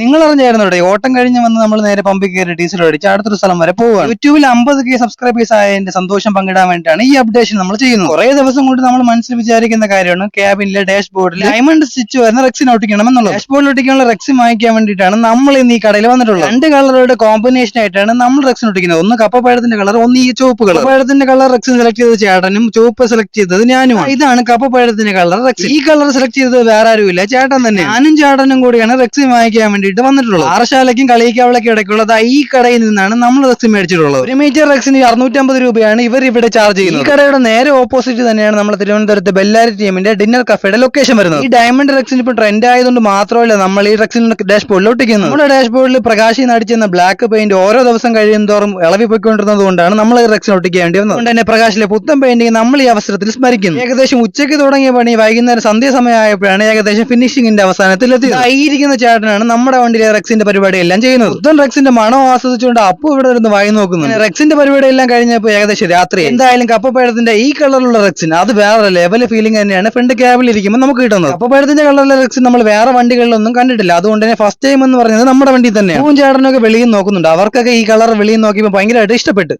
നിങ്ങൾ അറിഞ്ഞായിരുന്നു ഇവിടെ ഓട്ടം കഴിഞ്ഞ് വന്ന് നമ്മൾ നേരെ പമ്പിൽ കയറി ഡീസൽ അടിച്ച് അടുത്തൊരു സ്ഥലം വരെ പോവുകയാണ്. യൂട്യൂബിൽ അമ്പത് കെ സബ്സ്ക്രൈബേഴ്സ് ആയതിന്റെ സന്തോഷം പങ്കിടാൻ വേണ്ടിയിട്ടാണ് ഈ അപ്ഡേഷൻ നമ്മൾ ചെയ്യുന്നത്. കുറെ ദിവസം കൊണ്ട് നമ്മൾ മനസ്സിൽ വിചാരിക്കുന്ന കാര്യമാണ് ക്യാബിനിലെ ഡാഷ് ബോർഡിൽ ഡയമണ്ട് സ്റ്റിച്ച് വരുന്ന റെക്സിൻ ഒട്ടിക്കണം എന്നുള്ളത്. ഡാഷ് ബോർഡിൽ ഒട്ടിക്കാനുള്ള റെക്സിൻ വാങ്ങിക്കാൻ വേണ്ടിയിട്ടാണ് നമ്മൾ ഇന്ന് ഈ കടയിൽ വന്നിട്ടുള്ളത്. രണ്ട് കളറുടെ കോമ്പിനേഷൻ ആയിട്ടാണ് നമ്മൾ റെക്സിൻ ഒട്ടിക്കുന്നത്. ഒന്ന് കപ്പപ്പഴത്തിന്റെ കളർ ഒന്ന് ഈ ചുവപ്പ് കളർ. പഴത്തിന്റെ കളർ റെക്സിൻ സെലക്ട് ചെയ്തത് ചേട്ടനും ചുവപ്പ് സെലക്ട് ചെയ്തത് ഞാനും ഇതാണ് കപ്പപ്പഴത്തിന്റെ കളർ റെക്സിൻ ഈ കളർ സെലക്ട് ചെയ്തത് വേറെ ആരുമില്ല ചേട്ടൻ തന്നെ. ഞാനും ചേട്ടനും കൂടിയാണ് റെക്സിൻ വാങ്ങിക്കാൻ വേണ്ടിയിട്ട് വന്നിട്ടുള്ളത്. ആറശാലയ്ക്കും കളിയിക്കാവളയ്ക്കും ഇടയ്ക്കുള്ളത് ഈ കടയിൽ നിന്നാണ് നമ്മൾ റെക്സിൻ മേടിച്ചിട്ടുള്ളത്. ഒരു മീറ്റർ റെക്സിന് അറുന്നൂറ്റമ്പത് രൂപയാണ് ഇവർ ഇവിടെ ചാർജ് ചെയ്യുന്നത്. ഈ കടയുടെ നേരെ ഓപ്പോസിറ്റ് തന്നെയാണ് നമ്മുടെ തിരുവനന്തപുരത്തെ ബെല്ലാരി ടീമിന്റെ ഡിന്നർ കഫേയുടെ ലൊക്കേഷൻ വരുന്നത്. ഈ ഡയമണ്ട് റെക്സിന് ഇപ്പൊ ട്രെൻഡ് ആയതുകൊണ്ട് മാത്രമല്ല നമ്മൾ ഈ റെക്സിൻ ഡാഷ് ബോർഡിൽ ഒട്ടിക്കുന്നത്. നമ്മുടെ ഡാഷ് ബോർഡിൽ പ്രകാശി നടിച്ചെന്ന ബ്ലാക്ക് പെയിന്റ് ഓരോ ദിവസം കഴിയും തോറും ഇളവി പോയിക്കൊണ്ടിരുന്നത് കൊണ്ടാണ് നമ്മൾ ഈ റെക്സിൻ ഒട്ടിക്കാൻ വേണ്ടി വന്നത്. അതുകൊണ്ട് തന്നെ പ്രകാശിലെ പുത്തൻ പെയിന്റിംഗ് നമ്മൾ ഈ അവസരത്തിൽ സ്മരിക്കുന്നു. ഏകദേശം ഉച്ചയ്ക്ക് തുടങ്ങിയ പണി വൈകുന്നേരം സന്ധ്യ സമയമായപ്പോഴാണ് ഏകദേശം ഫിനിഷിംഗിന്റെ അവസാനത്തിൽ എത്തിയത് ആയിരിക്കുന്ന ചേട്ടനാണ് നമ്മുടെ വണ്ടിയിലെ റെക്സിന്റെ പരിപാടി എല്ലാം ചെയ്യുന്നത്. ഇതും റെക്സിന്റെ മണം ആസ്വദിച്ചുകൊണ്ട് അപ്പു ഇവിടെ ഇരുന്ന് വായി നോക്കുന്നു റെക്സിന്റെ പരിപാടി എല്ലാം കഴിഞ്ഞപ്പോൾ ഏകദേശം രാത്രി. എന്തായാലും കപ്പപ്പഴത്തിന്റെ ഈ കളറിലുള്ള റെക്സിൻ അത് വേറെ ലെവൽ ഫീലിംഗ് തന്നെയാണ് ഫ്രണ്ട് ക്യാബിൽ ഇരിക്കുമ്പോൾ നമുക്ക് കിട്ടുന്നത്. കപ്പപ്പഴത്തിന്റെ കളറിലെ റെക്സിൻ നമ്മൾ വേറെ വണ്ടികളിലൊന്നും കണ്ടിട്ടില്ല. അതുകൊണ്ട് തന്നെ ഫസ്റ്റ് ടൈം എന്ന് പറയുന്നത് നമ്മുടെ വണ്ടി തന്നെയാണ്. പൂവും ചേട്ടനൊക്കെ വെളിയിൽ നോക്കുന്നുണ്ട്. അവർക്കൊക്കെ ഈ കളർ വെളിയിൽ നോക്കിയപ്പോൾ ഭയങ്കരമായിട്ട് ഇഷ്ടപ്പെട്ടു.